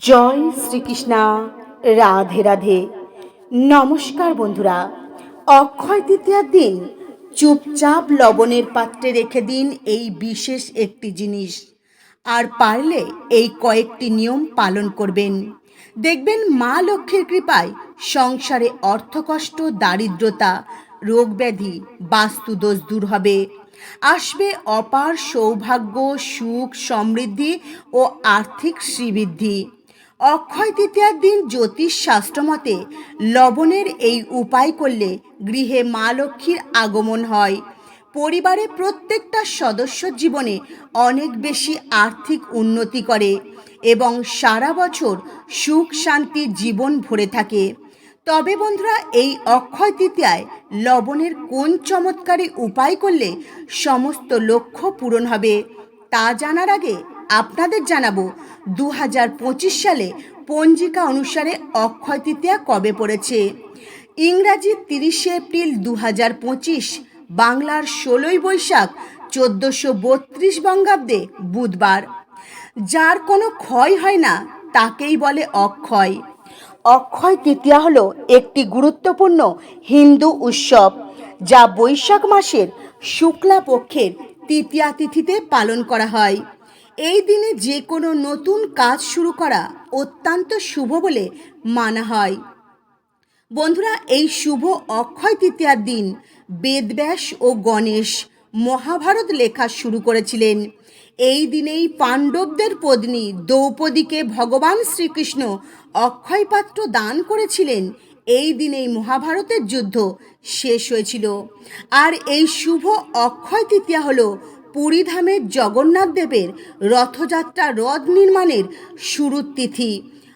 জয় শ্রীকৃষ্ণা, রাধে রাধে। নমস্কার বন্ধুরা, অক্ষয় তৃতীয়ার দিন চুপচাপ লবণের পাত্রে রেখে দিন এই বিশেষ একটি জিনিস। আর পারলে এই কয়েকটি নিয়ম পালন করবেন। দেখবেন মা লক্ষ্মীর কৃপায় সংসারে অর্থকষ্ট, দারিদ্রতা রোগ ব্যাধি বাস্তুদোষ দূর হবে। আসবে অপার সৌভাগ্য, সুখ, সমৃদ্ধি ও আর্থিক শ্রীবৃদ্ধি। অক্ষয় তৃতীয়ার দিন জ্যোতিষ শাস্ত্রমতে লবণের এই উপায় করলে গৃহে মা লক্ষ্মীর আগমন হয়। পরিবারে প্রত্যেকটা সদস্য জীবনে অনেক বেশি আর্থিক উন্নতি করে এবং সারা বছর সুখ শান্তি জীবন ভরে থাকে। তবে বন্ধুরা, এই অক্ষয় তৃতীয়ায় লবণের কোন চমৎকারী উপায় করলে সমস্ত লক্ষ্য পূরণ হবে তা জানার আগে আপনাদের জানাব দু হাজার পঁচিশ সালে পঞ্জিকা অনুসারে অক্ষয় তৃতীয়া কবে পড়েছে। ইংরাজি তিরিশে এপ্রিল দু হাজার পঁচিশ, বাংলার ষোলোই বৈশাখ চোদ্দোশো বত্রিশ বঙ্গাব্দে বুধবার। যার কোনো ক্ষয় হয় না, তাকেই বলে অক্ষয়। অক্ষয় তৃতীয়া হল একটি গুরুত্বপূর্ণ হিন্দু উৎসব, যা বৈশাখ মাসের শুক্লা পক্ষের তৃতীয়া তিথিতে পালন করা হয়। এই দিনে যে কোনো নতুন কাজ শুরু করা অত্যন্ত শুভ বলে মানা হয়। বন্ধুরা, এই শুভ অক্ষয় তৃতীয়ার দিন বেদব্যাস ও গণেশ মহাভারত লেখা শুরু করেছিলেন। এই দিনেই পাণ্ডবদের পত্নী দ্রৌপদীকে ভগবান শ্রীকৃষ্ণ অক্ষয় পাত্র দান করেছিলেন। এই দিনেই মহাভারতের যুদ্ধ শেষ হয়েছিল। আর এই শুভ অক্ষয় তৃতীয়া হল পুরীধামের জগন্নাথ দেবের রথযাত্রা রথ নির্মাণের শুরুর তিথি।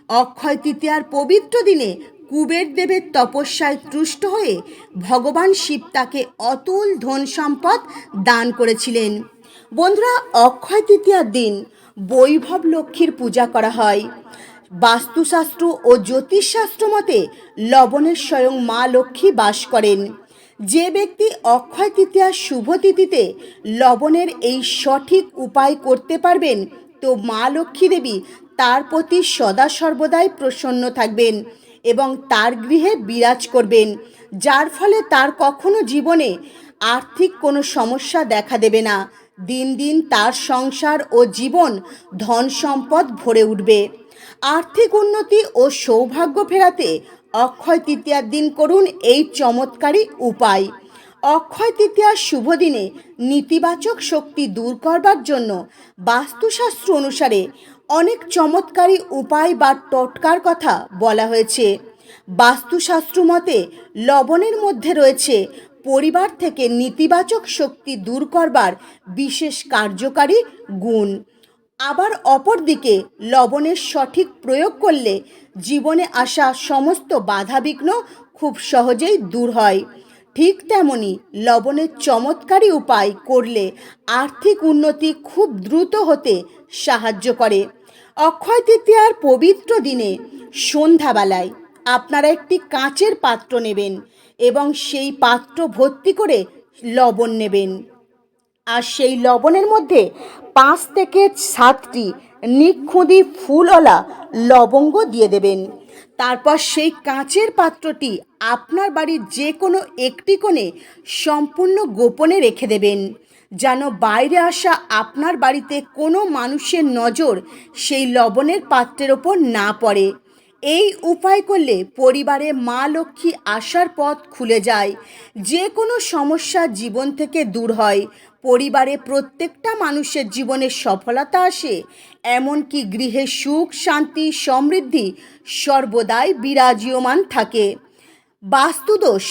অক্ষয় তৃতীয়ার পবিত্র দিনে কুবের দেবের তপস্যায় তুষ্ট হয়ে ভগবান শিব তাকে অতুল ধন সম্পদ দান করেছিলেন। বন্ধুরা, অক্ষয় তৃতীয়ার দিন বৈভব লক্ষ্মীর পূজা করা হয়। বাস্তুশাস্ত্র ও জ্যোতিষশাস্ত্র মতে লবণের স্বয়ং মা লক্ষ্মী বাস করেন। যে ব্যক্তি অক্ষয় তৃতীয়ার শুভ তিথিতে লবণের এই সঠিক উপায় করতে পারবেন, তো মা লক্ষ্মী দেবী তার প্রতি সদা সর্বদাই প্রসন্ন থাকবেন এবং তার গৃহে বিরাজ করবেন, যার ফলে তার কখনো জীবনে আর্থিক কোনো সমস্যা দেখা দেবে না। দিন দিন তার সংসার ও জীবন ধন সম্পদ ভরে উঠবে। আর্থিক উন্নতি ও সৌভাগ্য ফেরাতে অক্ষয় তৃতীয়ার দিন করুন এই চমৎকারী উপায়। অক্ষয় তৃতীয়ার শুভ দিনে নেতিবাচক শক্তি দূর করবার জন্য বাস্তুশাস্ত্র অনুসারে অনেক চমৎকারী উপায় বা টটকার কথা বলা হয়েছে। বাস্তুশাস্ত্র মতে লবণের মধ্যে রয়েছে পরিবার থেকে নেতিবাচক শক্তি দূর করবার বিশেষ কার্যকারী গুণ। আবার অপরদিকে লবণের সঠিক প্রয়োগ করলে জীবনে আসা সমস্ত বাধাবিঘ্ন খুব সহজেই দূর হয়। ঠিক তেমনি লবণের চমৎকারী উপায় করলে আর্থিক উন্নতি খুব দ্রুত হতে সাহায্য করে। অক্ষয় তৃতীয়ার পবিত্র দিনে সন্ধ্যাবেলায় আপনারা একটি কাঁচের পাত্র নেবেন এবং সেই পাত্র ভর্তি করে লবণ নেবেন। আর সেই লবণের মধ্যে পাঁচ থেকে সাতটি নিখুঁদি ফুলওয়ালা লবঙ্গ দিয়ে দেবেন। তারপর সেই কাঁচের পাত্রটি আপনার বাড়ির যে কোনো একটি কোণে সম্পূর্ণ গোপনে রেখে দেবেন, যেন বাইরে আসা আপনার বাড়িতে কোনো মানুষের নজর সেই লবণের পাত্রের ওপর না পড়ে। এই উপায় করলে পরিবারে মা লক্ষ্মী আসার পথ খুলে যায়। যে কোনো সমস্যা জীবন থেকে দূর হয়। পরিবারে প্রত্যেকটা মানুষের জীবনে সফলতা আসে, এমনকি গৃহে সুখ, শান্তি, সমৃদ্ধি সর্বদাই বিরাজীয়মান থাকে। বাস্তুদোষ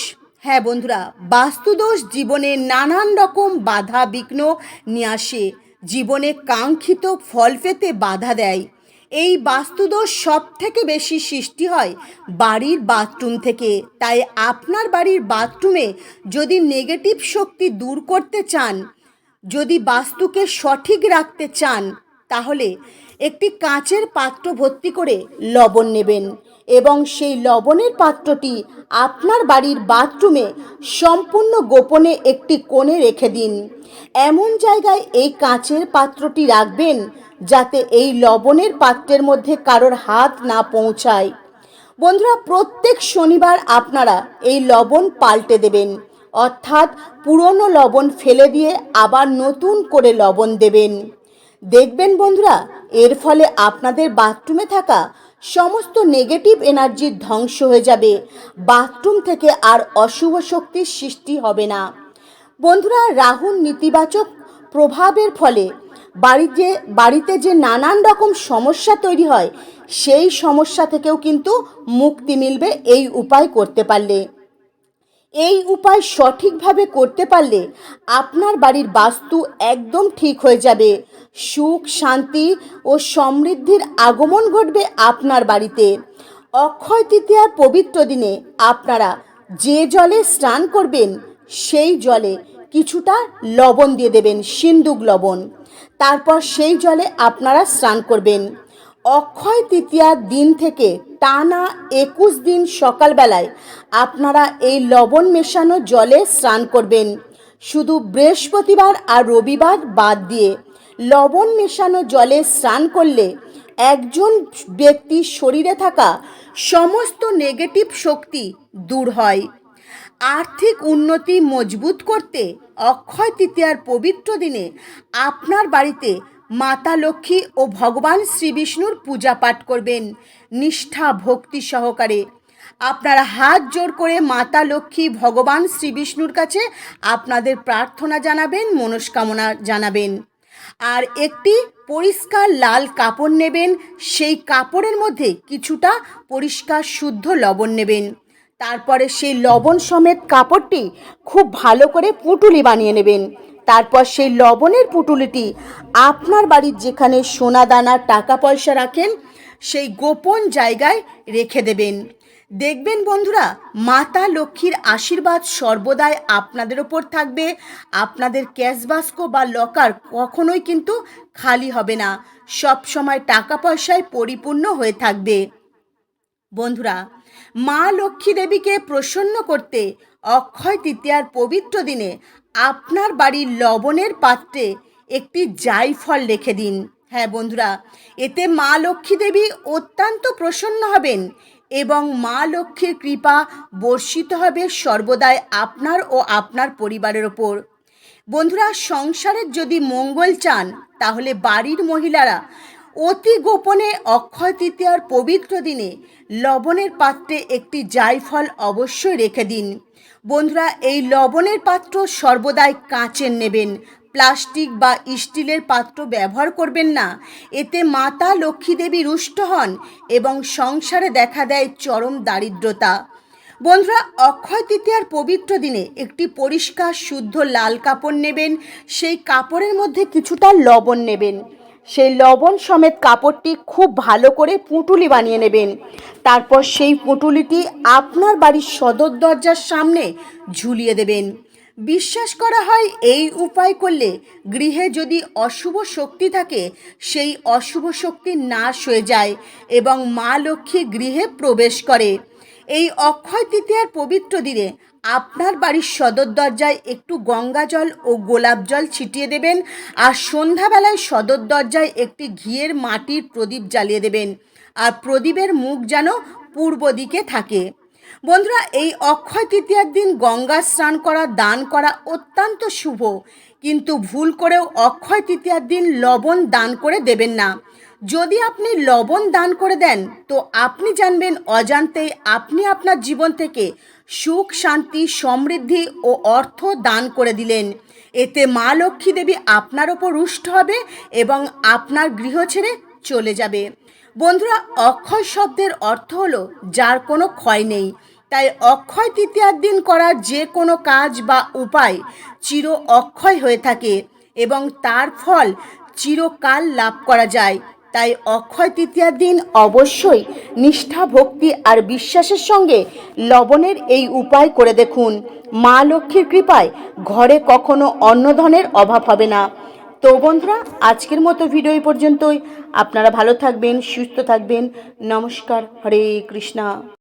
হ্যাঁ বন্ধুরা, বাস্তুদোষ জীবনে নানান রকম বাধা, বিঘ্ন নিয়ে আসে। জীবনে কাঙ্ক্ষিত ফল পেতে বাধা দেয়। এই বাস্তুদোষ সব থেকে বেশি সৃষ্টি হয় বাড়ির বাথরুম থেকে। তাই আপনার বাড়ির বাথরুমে যদি নেগেটিভ শক্তি দূর করতে চান যদি বাস্তুকে সঠিক রাখতে চান, তাহলে একটি কাঁচের পাত্র ভর্তি করে লবণ নেবেন এবং সেই লবণের পাত্রটি আপনার বাড়ির বাথরুমে সম্পূর্ণ গোপনে একটি কোণে রেখে দিন। এমন জায়গায় এই কাঁচের পাত্রটি রাখবেন যাতে এই লবণের পাত্রের মধ্যে কারোর হাত না পৌঁছায়। বন্ধুরা, প্রত্যেক শনিবার আপনারা এই লবণ পাল্টে দেবেন। অর্থাৎ পুরনো লবণ ফেলে দিয়ে আবার নতুন করে লবণ দেবেন। দেখবেন বন্ধুরা, এর ফলে আপনাদের বাথরুমে থাকা সমস্ত নেগেটিভ এনার্জির ধ্বংস হয়ে যাবে। বাথরুম থেকে আর অশুভ শক্তির সৃষ্টি হবে না। বন্ধুরা, রাহুর নেতিবাচক প্রভাবের ফলে বাড়িতে বাড়িতে যে নানান রকম সমস্যা তৈরি হয়, সেই সমস্যা থেকেও কিন্তু মুক্তি মিলবে এই উপায় করতে পারলে। এই উপায় সঠিকভাবে করতে পারলে আপনার বাড়ির বাস্তু একদম ঠিক হয়ে যাবে। সুখ, শান্তি ও সমৃদ্ধির আগমন ঘটবে আপনার বাড়িতে। অক্ষয় তৃতীয়ার পবিত্র দিনে আপনারা যে জলে স্নান করবেন, সেই জলে কিছুটা লবণ দিয়ে দেবেন, সিন্দুক লবণ। তারপর সেই জলে আপনারা স্নান করবেন। অক্ষয় তৃতীয়ার দিন থেকে টানা একুশ দিন সকালবেলায় আপনারা এই লবণ মেশানো জলে স্নান করবেন। শুধু বৃহস্পতিবার আর রবিবার বাদ দিয়ে লবণ মেশানো জলে স্নান করলে একজন ব্যক্তির শরীরে থাকা সমস্ত নেগেটিভ শক্তি দূর হয়। আর্থিক উন্নতি মজবুত করতে অক্ষয় তৃতীয়ার পবিত্র দিনে আপনার বাড়িতে মাতা লক্ষ্মী ও ভগবান শ্রী বিষ্ণুর পূজা পাঠ করবেন। নিষ্ঠা, ভক্তি সহকারে। আপনারা হাত জোর করে মাতা লক্ষ্মী, ভগবান শ্রী বিষ্ণুর কাছে আপনাদের প্রার্থনা জানাবেন, মনস্কামনা জানাবেন। আর একটি পরিষ্কার লাল কাপড় নেবেন, সেই কাপড়ের মধ্যে কিছুটা পরিষ্কার শুদ্ধ লবণ নেবেন। তারপরে সেই লবণ সমেত কাপড়টি খুব ভালো করে পুটুলি বানিয়ে নেবেন। তারপর সেই লবণের পুটুলিটি আপনার বাড়ির যেখানে সোনা দানা টাকা পয়সা রাখেন, সেই গোপন জায়গায় রেখে দেবেন। দেখবেন বন্ধুরা, মাতা লক্ষ্মীর আশীর্বাদ সর্বদাই আপনাদের ওপর থাকবে। আপনাদের ক্যাশ বাস্ক বা লকার কখনোই কিন্তু খালি হবে না। সব সময় টাকা পয়সায় পরিপূর্ণ হয়ে থাকবে। বন্ধুরা, মা লক্ষ্মী দেবীকে প্রসন্ন করতে অক্ষয় তৃতীয়ার পবিত্র দিনে আপনার বাড়ির লবণের পাত্রে একটি জাইফল রেখে দিন। হ্যাঁ বন্ধুরা, এতে মা লক্ষ্মী দেবী অত্যন্ত প্রসন্ন হবেন এবং মা লক্ষ্মীর কৃপা বর্ষিত হবে সর্বদাই আপনার ও আপনার পরিবারের ওপর। বন্ধুরা সংসারের যদি মঙ্গল চান, তাহলে বাড়ির মহিলারা অতি গোপনে অক্ষয় তৃতীয়ার পবিত্র দিনে লবণের পাত্রে একটি জায়ফল অবশ্যই রেখে দিন। বন্ধুরা, এই লবণের পাত্র সর্বদাই কাঁচের নেবেন। প্লাস্টিক বা স্টিলের পাত্র ব্যবহার করবেন না। এতে মাতা লক্ষ্মী দেবী রুষ্ট হন এবং সংসারে দেখা দেয় চরম দারিদ্রতা। বন্ধুরা, অক্ষয় তৃতীয়ার পবিত্র দিনে একটি পরিষ্কার, শুদ্ধ লাল কাপড় নেবেন। সেই কাপড়ের মধ্যে কিছুটা লবণ নেবেন। সেই লবণ সমেত কাপড়টি খুব ভালো করে পুঁটুলি বানিয়ে নেবেন। তারপর সেই পুঁটুলিটি আপনার বাড়ির সদর দরজার সামনে ঝুলিয়ে দেবেন। বিশ্বাস করা হয় এই উপায় করলে গৃহে যদি অশুভ শক্তি থাকে, সেই অশুভ শক্তি নাশ হয়ে যায় এবং মা লক্ষ্মী গৃহে প্রবেশ করে। এই অক্ষয় তৃতীয়ার পবিত্র দিনে আপনার বাড়ির সদর দরজায় একটু গঙ্গা জল ও গোলাপ জল ছিটিয়ে দেবেন আর সন্ধ্যাবেলায় সদর দরজায় একটি ঘিয়ের মাটির প্রদীপ জ্বালিয়ে দেবেন। আর প্রদীপের মুখ যেন পূর্ব দিকে থাকে। বন্ধুরা, এই অক্ষয় তৃতীয়ার দিন গঙ্গা স্নান করা, দান করা অত্যন্ত শুভ। কিন্তু ভুল করেও অক্ষয় তৃতীয়ার দিন লবণ দান করে দেবেন না। যদি আপনি লবণ দান করে দেন, তো আপনি জানবেন অজান্তেই আপনি আপনার জীবন থেকে সুখ, শান্তি, সমৃদ্ধি ও অর্থ দান করে দিলেন। এতে মা লক্ষ্মী দেবী আপনার ওপর রুষ্ট হবে এবং আপনার গৃহ ছেড়ে চলে যাবে। বন্ধুরা, অক্ষয় শব্দের অর্থ হলো যার কোনো ক্ষয় নেই। তাই অক্ষয় তৃতীয়ার দিন করা যে কোনো কাজ বা উপায় চির অক্ষয় হয়ে থাকে এবং তার ফল চিরকাল লাভ করা যায়। তাই অক্ষয় তৃতীয়ার দিন অবশ্যই নিষ্ঠা, ভক্তি আর বিশ্বাসের সঙ্গে লবণের এই উপায় করে দেখুন। মা লক্ষ্মীর কৃপায় ঘরে কখনো অন্নধনের অভাব হবে না। তো বন্ধুরা, আজকের মতো ভিডিও পর্যন্তই। আপনারা ভালো থাকবেন, সুস্থ থাকবেন। নমস্কার, হরে কৃষ্ণা।